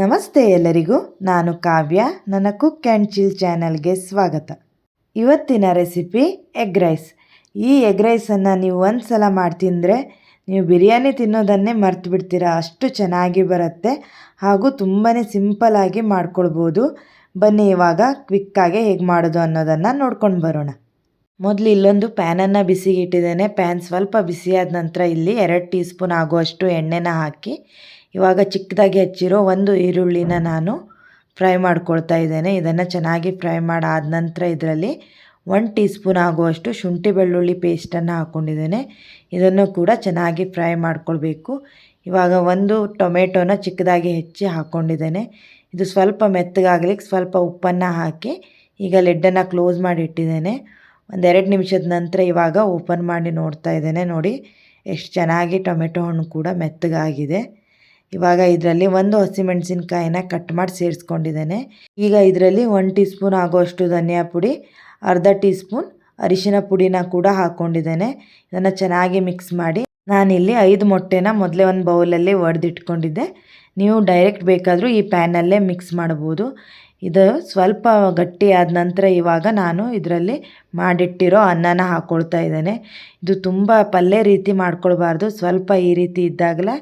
ನಮಸ್ತೆ ಎಲ್ಲರಿಗೂ, ನಾನು ಕಾವ್ಯ, ನನ್ನ ಕುಕ್ ಆ್ಯಂಡ್ ಚಿಲ್ ಚಾನಲ್ಗೆ ಸ್ವಾಗತ. ಇವತ್ತಿನ ರೆಸಿಪಿ ಎಗ್ ರೈಸ್. ಈ ಎಗ್ ರೈಸನ್ನು ನೀವು ಒಂದು ಸಲ ಮಾಡಿ ನೀವು ಬಿರಿಯಾನಿ ತಿನ್ನೋದನ್ನೇ ಮರ್ತು ಬಿಡ್ತೀರಾ ಅಷ್ಟು ಚೆನ್ನಾಗಿ ಬರುತ್ತೆ ಹಾಗೂ ತುಂಬಾ ಸಿಂಪಲಾಗಿ ಮಾಡ್ಕೊಳ್ಬೋದು. ಬನ್ನಿ ಇವಾಗ ಕ್ವಿಕ್ಕಾಗಿ ಹೇಗೆ ಮಾಡೋದು ಅನ್ನೋದನ್ನು ನೋಡ್ಕೊಂಡು ಬರೋಣ. ಮೊದಲು ಇಲ್ಲೊಂದು ಪ್ಯಾನನ್ನು ಬಿಸಿಗೆ ಇಟ್ಟಿದ್ದೇನೆ ಪ್ಯಾನ್ ಸ್ವಲ್ಪ ಬಿಸಿಯಾದ ನಂತರ ಇಲ್ಲಿ ಎರಡು ಟೀ ಸ್ಪೂನ್ ಆಗುವಷ್ಟು ಎಣ್ಣೆನ ಹಾಕಿ ಇವಾಗ ಚಿಕ್ಕದಾಗಿ ಹಚ್ಚಿರೋ ಒಂದು ಈರುಳ್ಳಿನ ನಾನು ಫ್ರೈ ಮಾಡ್ಕೊಳ್ತಾ ಇದ್ದೇನೆ. ಇದನ್ನು ಚೆನ್ನಾಗಿ ಫ್ರೈ ಮಾಡಾದ ನಂತರ ಇದರಲ್ಲಿ ಒನ್ ಟೀ ಸ್ಪೂನ್ ಆಗುವಷ್ಟು ಶುಂಠಿ ಬೆಳ್ಳುಳ್ಳಿ ಪೇಸ್ಟನ್ನು ಹಾಕ್ಕೊಂಡಿದ್ದೇನೆ ಇದನ್ನು ಕೂಡ ಚೆನ್ನಾಗಿ ಫ್ರೈ ಮಾಡ್ಕೊಳ್ಬೇಕು. ಇವಾಗ ಒಂದು ಟೊಮೆಟೊನ ಚಿಕ್ಕದಾಗಿ ಹೆಚ್ಚಿ ಹಾಕ್ಕೊಂಡಿದ್ದೇನೆ ಇದು ಸ್ವಲ್ಪ ಮೆತ್ತಗಾಗಲಿಕ್ಕೆ ಸ್ವಲ್ಪ ಉಪ್ಪನ್ನು ಹಾಕಿ ಈಗ ಲೆಡ್ಡನ್ನು ಕ್ಲೋಸ್ ಮಾಡಿ ಇಟ್ಟಿದ್ದೇನೆ. ಒಂದೆರಡು ನಿಮಿಷದ ನಂತರ ಇವಾಗ ಓಪನ್ ಮಾಡಿ ನೋಡ್ತಾ ಇದ್ದೇನೆ ನೋಡಿ. ಎಷ್ಟು ಚೆನ್ನಾಗಿ ಟೊಮೆಟೊ ಹಣ್ಣು ಕೂಡ ಮೆತ್ತಗಾಗಿದೆ. ಇವಾಗ ಇದರಲ್ಲಿ ಒಂದು ಹಸಿಮೆಣಸಿನ್ಕಾಯಿನ ಕಟ್ ಮಾಡಿ ಸೇರಿಸ್ಕೊಂಡಿದ್ದೇನೆ. ಈಗ ಇದರಲ್ಲಿ ಒನ್ ಟೀ ಸ್ಪೂನ್ ಆಗೋಷ್ಟು ಧನಿಯಾ ಪುಡಿ, ಅರ್ಧ ಟೀ ಸ್ಪೂನ್ ಅರಿಶಿನ ಪುಡಿನ ಕೂಡ ಹಾಕ್ಕೊಂಡಿದ್ದೇನೆ ಇದನ್ನು ಚೆನ್ನಾಗಿ ಮಿಕ್ಸ್ ಮಾಡಿ ನಾನಿಲ್ಲಿ ಐದು ಮೊಟ್ಟೆನ ಮೊದಲೇ ಒಂದು ಬೌಲಲ್ಲಿ ಒಡೆದಿಟ್ಕೊಂಡಿದ್ದೆ. ನೀವು ಡೈರೆಕ್ಟ್ ಬೇಕಾದರೂ ಈ ಪ್ಯಾನಲ್ಲೇ ಮಿಕ್ಸ್ ಮಾಡ್ಬೋದು. ಇದು ಸ್ವಲ್ಪ ಗಟ್ಟಿ ಆದ ನಂತರ ಇವಾಗ ನಾನು ಇದರಲ್ಲಿ ಮಾಡಿಟ್ಟಿರೋ ಅನ್ನನ ಹಾಕ್ಕೊಳ್ತಾ ಇದ್ದೇನೆ. ಇದು ತುಂಬ ಪಲ್ಯ ರೀತಿ ಮಾಡ್ಕೊಳ್ಬಾರ್ದು. ಸ್ವಲ್ಪ ಈ ರೀತಿ ಇದ್ದಾಗಲೇ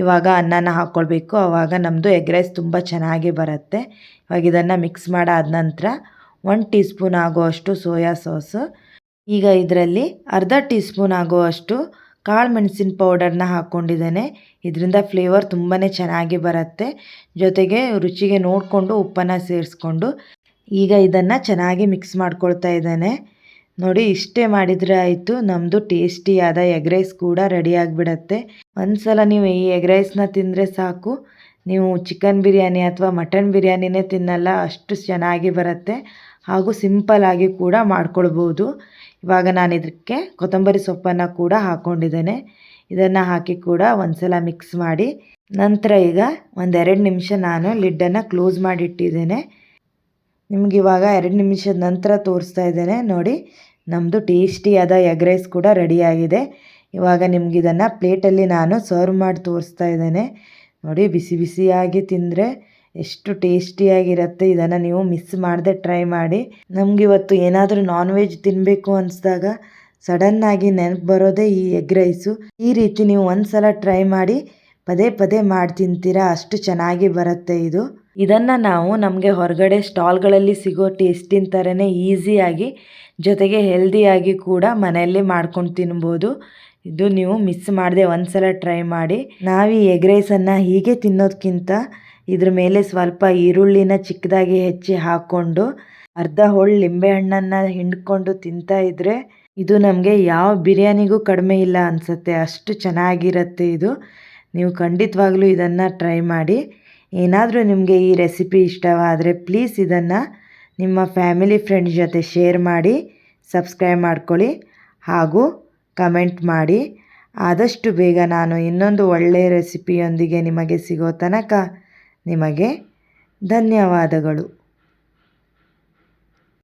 ಇವಾಗ ಅನ್ನನ ಹಾಕ್ಕೊಳ್ಬೇಕು ಆವಾಗ ನಮ್ಮದು ಎಗ್ ರೈಸ್ ತುಂಬ ಚೆನ್ನಾಗಿ ಬರುತ್ತೆ. ಇವಾಗ ಇದನ್ನು ಮಿಕ್ಸ್ ಮಾಡಾದ ನಂತರ ಒನ್ ಟೀ ಸ್ಪೂನ್ ಆಗುವಷ್ಟು ಸೋಯಾ ಸಾಸು. ಈಗ ಇದರಲ್ಲಿ ಅರ್ಧ ಟೀ ಸ್ಪೂನ್ ಆಗುವಷ್ಟು ಕಾಳು ಮೆಣಸಿನ ಪೌಡರ್ನ ಹಾಕ್ಕೊಂಡಿದ್ದೇನೆ ಇದರಿಂದ ಫ್ಲೇವರ್ ತುಂಬಾ ಚೆನ್ನಾಗಿ ಬರುತ್ತೆ. ಜೊತೆಗೆ ರುಚಿಗೆ ನೋಡಿಕೊಂಡು ಉಪ್ಪನ್ನು ಸೇರಿಸ್ಕೊಂಡು ಈಗ ಇದನ್ನು ಚೆನ್ನಾಗಿ ಮಿಕ್ಸ್ ಮಾಡ್ಕೊಳ್ತಾ ಇದ್ದೇನೆ. ನೋಡಿ, ಇಷ್ಟೇ ಮಾಡಿದರೆ ಆಯಿತು. ನಮ್ಮದು ಟೇಸ್ಟಿಯಾದ ಎಗ್ ರೈಸ್ ಕೂಡ ರೆಡಿ ಆಗಿಬಿಡತ್ತೆ. ಒಂದು ಸಲ ನೀವು ಈ ಎಗ್ ರೈಸ್ನ ತಿಂದರೆ ಸಾಕು. ನೀವು ಚಿಕನ್ ಬಿರಿಯಾನಿ ಅಥವಾ ಮಟನ್ ಬಿರಿಯಾನಿನೇ ತಿನ್ನಲ್ಲ. ಅಷ್ಟು ಚೆನ್ನಾಗಿ ಬರುತ್ತೆ. ಹಾಗೂ ಸಿಂಪಲ್ಲಾಗಿ ಕೂಡ ಮಾಡ್ಕೊಳ್ಬೋದು. ಇವಾಗ ನಾನು ಇದಕ್ಕೆ ಕೊತ್ತಂಬರಿ ಸೊಪ್ಪನ್ನು ಕೂಡ ಹಾಕ್ಕೊಂಡಿದ್ದೇನೆ ಇದನ್ನು ಹಾಕಿ ಕೂಡ ಒಂದ್ಸಲ ಮಿಕ್ಸ್ ಮಾಡಿ. ನಂತರ ಈಗ ಒಂದೆರಡು ನಿಮಿಷ ನಾನು ಲಿಡ್ಡನ್ನು ಕ್ಲೋಸ್ ಮಾಡಿಟ್ಟಿದ್ದೇನೆ. ನಿಮ್ಗೆ ಇವಾಗ ಎರಡು ನಿಮಿಷದ ನಂತರ ತೋರಿಸ್ತಾ ಇದ್ದೇನೆ. ನೋಡಿ ನಮ್ಮದು ಟೇಸ್ಟಿಯಾದ ಎಗ್ ರೈಸ್ ಕೂಡ ರೆಡಿಯಾಗಿದೆ ಇವಾಗ ನಿಮ್ಗೆ ಇದನ್ನು ಪ್ಲೇಟಲ್ಲಿ ನಾನು ಸರ್ವ್ ಮಾಡಿ ತೋರಿಸ್ತಾ ಇದ್ದೇನೆ. ನೋಡಿ, ಬಿಸಿ ಬಿಸಿಯಾಗಿ ತಿಂದರೆ ಎಷ್ಟು ಟೇಸ್ಟಿಯಾಗಿರುತ್ತೆ ಇದನ್ನು ನೀವು ಮಿಸ್ ಮಾಡದೆ ಟ್ರೈ ಮಾಡಿ. ನಮಗಿವತ್ತು ಏನಾದರೂ ನಾನ್ ವೆಜ್ ತಿನ್ನಬೇಕು ಅನಿಸಿದಾಗ ಸಡನ್ನಾಗಿ ನೆನಪು ಬರೋದೇ ಈ ಎಗ್ ರೈಸು ಈ ರೀತಿ ನೀವು ಒಂದು ಸಲ ಟ್ರೈ ಮಾಡಿ ಪದೇ ಪದೇ ಮಾಡಿ ತಿಂತೀರಾ? ಅಷ್ಟು ಚೆನ್ನಾಗಿ ಬರುತ್ತೆ ಇದು. ಇದನ್ನು ನಾವು ನಮಗೆ ಹೊರಗಡೆ ಸ್ಟಾಲ್ಗಳಲ್ಲಿ ಸಿಗೋ ಟೇಸ್ಟಿನ ಥರನೇ ಈಸಿಯಾಗಿ ಜೊತೆಗೆ ಹೆಲ್ದಿಯಾಗಿ ಕೂಡ ಮನೆಯಲ್ಲಿ ಮಾಡ್ಕೊಂಡು ತಿನ್ಬೋದು. ಇದು ನೀವು ಮಿಸ್ ಮಾಡದೆ ಒಂದು ಸಲ ಟ್ರೈ ಮಾಡಿ. ನಾವು ಈ ಎಗ್ ರೈಸನ್ನು ಹೀಗೆ ತಿನ್ನೋದಕ್ಕಿಂತ ಇದ್ರ ಮೇಲೆ ಸ್ವಲ್ಪ ಈರುಳ್ಳಿನ ಚಿಕ್ಕದಾಗಿ ಹೆಚ್ಚಿ ಹಾಕ್ಕೊಂಡು ಅರ್ಧ ಹೋಳು ಲಿಂಬೆಹಣ್ಣನ್ನು ಹಿಂಡ್ಕೊಂಡು ತಿಂತಾ ಇದ್ರೆ ಇದು ನಮಗೆ ಯಾವ ಬಿರಿಯಾನಿಗೂ ಕಡಿಮೆ ಇಲ್ಲ ಅನಿಸುತ್ತೆ. ಅಷ್ಟು ಚೆನ್ನಾಗಿರುತ್ತೆ ಇದು. ನೀವು ಖಂಡಿತವಾಗ್ಲೂ ಇದನ್ನು ಟ್ರೈ ಮಾಡಿ. ಏನಾದರೂ ನಿಮಗೆ ಈ ರೆಸಿಪಿ ಇಷ್ಟವಾದರೆ ಪ್ಲೀಸ್ ಇದನ್ನು ನಿಮ್ಮ ಫ್ಯಾಮಿಲಿ ಫ್ರೆಂಡ್ ಜೊತೆ ಶೇರ್ ಮಾಡಿ, ಸಬ್ಸ್ಕ್ರೈಬ್ ಮಾಡ್ಕೊಳ್ಳಿ ಹಾಗೂ ಕಮೆಂಟ್ ಮಾಡಿ. ಆದಷ್ಟು ಬೇಗ ನಾನು ಇನ್ನೊಂದು ಒಳ್ಳೆಯ ರೆಸಿಪಿಯೊಂದಿಗೆ ನಿಮಗೆ ಸಿಗೋ ತನಕ ನಿಮಗೆ ಧನ್ಯವಾದಗಳು.